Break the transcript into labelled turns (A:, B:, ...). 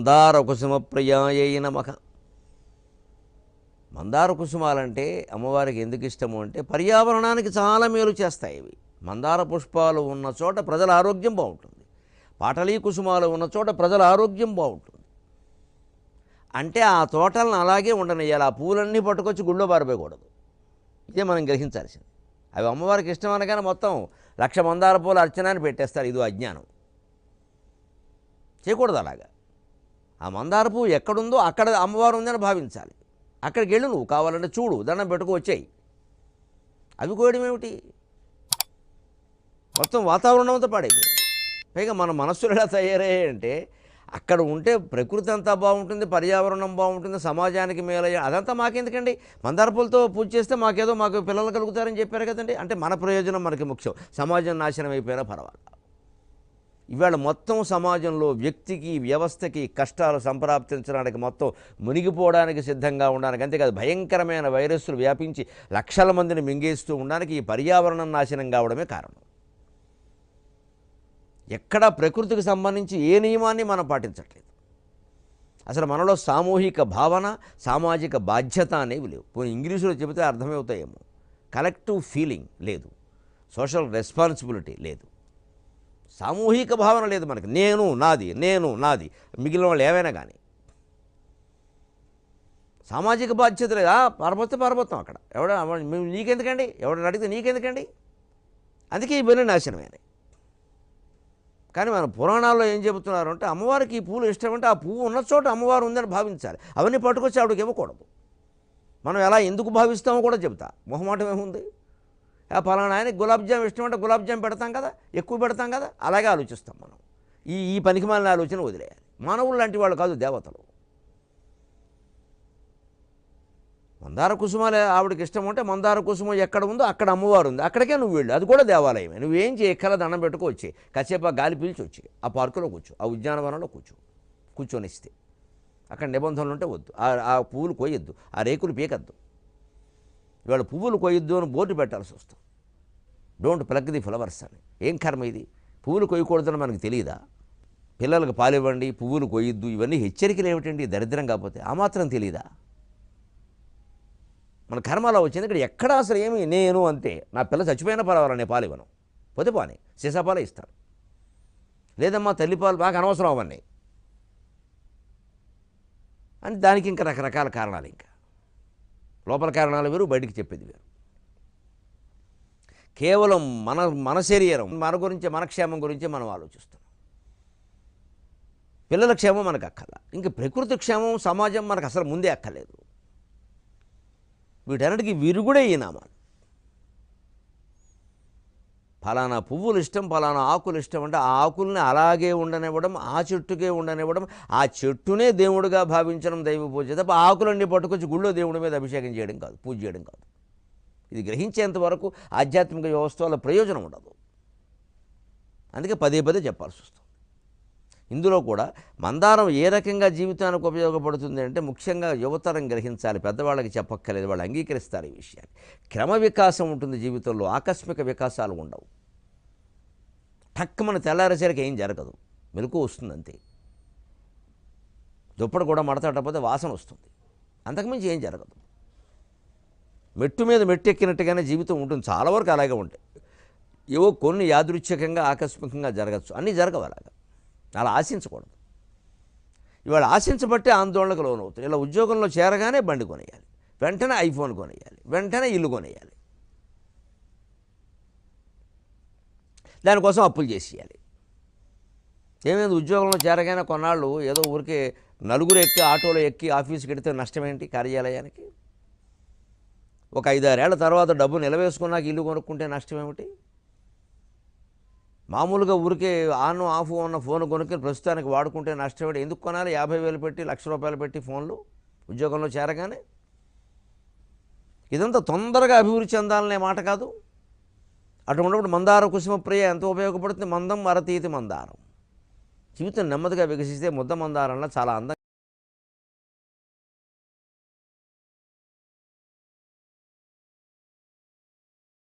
A: మందార కుసుమ నమః. మందార కుసుమాలంటే అమ్మవారికి ఎందుకు ఇష్టము అంటే పర్యావరణానికి చాలా మేలు చేస్తాయి ఇవి. మందార పుష్పాలు ఉన్న చోట ప్రజల ఆరోగ్యం బాగుంటుంది. పాటలీ కుసుమాలు ఉన్న చోట ప్రజల ఆరోగ్యం బాగుంటుంది. అంటే ఆ తోటలను అలాగే ఉండనియాలి ఆ పూలన్నీ పట్టుకొచ్చి గుళ్ళో పారిపోయకూడదు ఇదే మనం గ్రహించాల్సింది. అవి అమ్మవారికి ఇష్టం అనగానే మొత్తం లక్ష మందార పూల అర్చనాన్ని పెట్టేస్తారు. ఇది అజ్ఞానం. చేయకూడదు అలాగా. ఆ మందార పువ్వు ఎక్కడుందో అక్కడ అమ్మవారు ఉందని భావించాలి. అక్కడికి వెళ్ళు నువ్వు కావాలంటే చూడు దండం పెట్టుకు వచ్చాయి. అవి కోయడం ఏమిటి? మొత్తం వాతావరణం అంతా పాడైపోయింది. పైగా మన మనస్సులు ఎలా తయారయ్యాయంటే అక్కడ ఉంటే ప్రకృతి అంతా బాగుంటుంది పర్యావరణం బాగుంటుంది సమాజానికి మేలయ్య అదంతా మాకెందుకండి? మందార పూలతో పూజ చేస్తే మాకేదో మాకు పిల్లలు కలుగుతారని చెప్పారు కదండి? అంటే మన ప్రయోజనం మనకి ముఖ్యం. సమాజం నాశనం అయిపోయినా పర్వాలేదు. ఇవాళ మొత్తం సమాజంలో వ్యక్తికి వ్యవస్థకి కష్టాలు సంప్రాప్తించడానికి మొత్తం మునిగిపోవడానికి సిద్ధంగా ఉండడానికి అంతేకాదు భయంకరమైన వైరస్సులు వ్యాపించి లక్షల మందిని మింగేస్తూ ఉండడానికి ఈ పర్యావరణం నాశనం కావడమే కారణం. ఎక్కడా ప్రకృతికి సంబంధించి ఏ నియమాన్ని మనం పాటించట్లేదు. అసలు మనలో సామూహిక భావన సామాజిక బాధ్యత అనేవి లేవు. పోనీ ఇంగ్లీషులో చెబితే అర్థమవుతాయేమో. కలెక్టివ్ ఫీలింగ్ లేదు. సోషల్ రెస్పాన్సిబిలిటీ లేదు. సామూహిక భావన లేదు మనకి. నేను నాది నేను నాది. మిగిలిన వాళ్ళు ఏవైనా కానీ సామాజిక బాధ్యత లేదా? పరమత్వం పరమత్వం అక్కడ. ఎవడ నీకెందుకండి? ఎవడని అడిగితే నీకెందుకండి? అందుకే ఈ పని నాశనమైనాయి కానీ మన పురాణాల్లో ఏం చెబుతున్నారు అంటే అమ్మవారికి ఈ పూలు ఇష్టం అంటే ఆ పువ్వు ఉన్న చోట అమ్మవారు ఉందని భావించాలి. అవన్నీ పట్టుకొచ్చి ఆవిడకి ఇవ్వకూడదు మనం ఎలా ఎందుకు భావిస్తామో కూడా చెబుతా. మొహమాటం ఏముంది? పలానా ఆయనకి గులాబ్ జామ్ ఇష్టం అంటే గులాబ్ జామ్ పెడతాం కదా ఎక్కువ పెడతాం కదా అలాగే ఆలోచిస్తాం మనం. ఈ ఈ పనికి మాలిన ఆలోచన వదిలేయాలి. మానవులు లాంటి వాళ్ళు కాదు దేవతలు. మందార కుసుమాలు ఆవిడకి ఇష్టం ఉంటే మందార కుసుమం ఎక్కడ ఉందో అక్కడ అమ్మవారు ఉంది. అక్కడికే నువ్వు వెళ్ళు. అది కూడా దేవాలయమే. నువ్వేం చేయక్కల దండం పెట్టుకోవచ్చి కాసేపు ఆ గాలి పీల్చి వచ్చి. ఆ పార్కులో కూర్చో. ఆ ఉద్యానవనంలో కూర్చో. కూర్చొనిస్తే అక్కడ నిబంధనలు ఉంటే వద్దు. ఆ- పూలు పువ్వులు ఆ రేకులు పీకద్దు. ఇవాళ పువ్వులు కొయ్యొద్దు అని బోర్డు పెట్టాల్సి వస్తుంది. డోంట్ ప్లగ్ ది ఫ్లవర్స్ అని. ఏం కర్మ ఇది? పువ్వులు కొయ్యకూడదని మనకు తెలియదా? పిల్లలకు పాలివ్వండి పువ్వులు కొయ్యొద్దు ఇవన్నీ హెచ్చరికలు ఏమిటండి? దరిద్రం కాకపోతే ఆ మాత్రం తెలియదా? మన కర్మలో అలా వచ్చింది ఇక్కడ ఎక్కడ అసలు ఏమి నేను అంతే. నా పిల్ల చచ్చిపోయినా పర్వాలేదు నేను పాలు ఇవ్వను. పోతే పాని సీసాపాలే ఇస్తాను. లేదమ్మా తల్లిపాలు బాగా అనవసరం అవన్నీ. అని దానికి ఇంకా రకరకాల కారణాలు ఇంకా. లోపల కారణాలు వేరు బయటికి చెప్పేది వేరు. కేవలం మన మన శరీరం మన గురించి మన క్షేమం గురించి మనం ఆలోచిస్తున్నాం. పిల్లల క్షేమం మనకు అక్కల. ఇంకా ప్రకృతి క్షేమం సమాజం మనకు అసలు ముందే అక్కలేదు. వీటన్నిటికీ విరుగుడే ఈ నామాలు. ఫలానా పువ్వులు ఇష్టం ఫలానా ఆకులు ఇష్టం అంటే ఆ ఆకుల్ని అలాగే ఉండనివ్వడం ఆ చెట్టుకే ఉండనివ్వడం ఆ చెట్టునే దేవుడిగా భావించడం దైవ పూజ తప్ప ఆకులన్నీ పట్టుకొచ్చి గుళ్ళో దేవుడి మీద అభిషేకం చేయడం కాదు పూజ చేయడం కాదు. ఇది గ్రహించేంత వరకు ఆధ్యాత్మిక వ్యవస్థ వల్ల ప్రయోజనం ఉండదు. అందుకే పదే పదే చెప్పాల్సి వస్తుంది. ఇందులో కూడా మందారం ఏ రకంగా జీవితానికి ఉపయోగపడుతుంది అంటే ముఖ్యంగా యువతరం గ్రహించాలి పెద్దవాళ్ళకి చెప్పక్కర్లేదు వాళ్ళు అంగీకరిస్తారు ఈ విషయాన్ని. క్రమ వికాసం ఉంటుంది జీవితంలో ఆకస్మిక వికాసాలు ఉండవు. టక్కుమని తెల్లారేసరికి ఏం జరగదు. మెలకు వస్తుంది అంతే. దుప్పటి కూడా మడతట్టకపోతే వాసన వస్తుంది. అంతకుమించి ఏం జరగదు. మెట్టు మీద మెట్టు ఎక్కినట్టుగానే జీవితం ఉంటుంది. చాలా వరకు అలాగే ఉంటాయి ఏవో కొన్ని యాదృచ్ఛికంగా ఆకస్మికంగా జరగచ్చు. అన్నీ జరగవు అలాగా. అలా ఆశించకూడదు. ఇవాళ ఆశించబట్టే ఆందోళనకు లోనవుతుంది. ఇలా ఉద్యోగంలో చేరగానే బండి కొనేయాలి. వెంటనే ఐఫోన్ కొనేయాలి. వెంటనే ఇల్లు కొనేయాలి. దానికోసం అప్పులు చేసేయాలి. ఏమైంది? ఉద్యోగంలో చేరగానే కొన్నాళ్ళు ఏదో ఊరికే నలుగురు ఎక్కి ఆటోలో ఎక్కి ఆఫీస్కి వెడితే నష్టమేంటి కార్యాలయానికి? ఒక ఐదారేళ్ళ తర్వాత డబ్బు నిలవేసుకున్నాక ఇల్లు కొనుక్కుంటే నష్టం ఏమిటి మామూలుగా ఊరికే ఆన్ ఆఫ్ ఉన్న ఫోన్ కొనుక్కొని ప్రస్తుతానికి వాడుకుంటే నష్టం ఎందుకు కొనాలి? యాభై వేలు పెట్టి లక్ష రూపాయలు పెట్టి ఫోన్లు ఉద్యోగంలో చేరగానే? ఇదంతా తొందరగా అభివృద్ధి చెందాలనే మాట కాదు. అటు ఉన్నప్పుడు మందార కుసుమ ప్రియ ఎంత ఉపయోగపడుతుంది. మందం మరతీతి మందారం. జీవితం నెమ్మదిగా వికసిస్తే ముద్ద మందారంలో చాలా అందంగా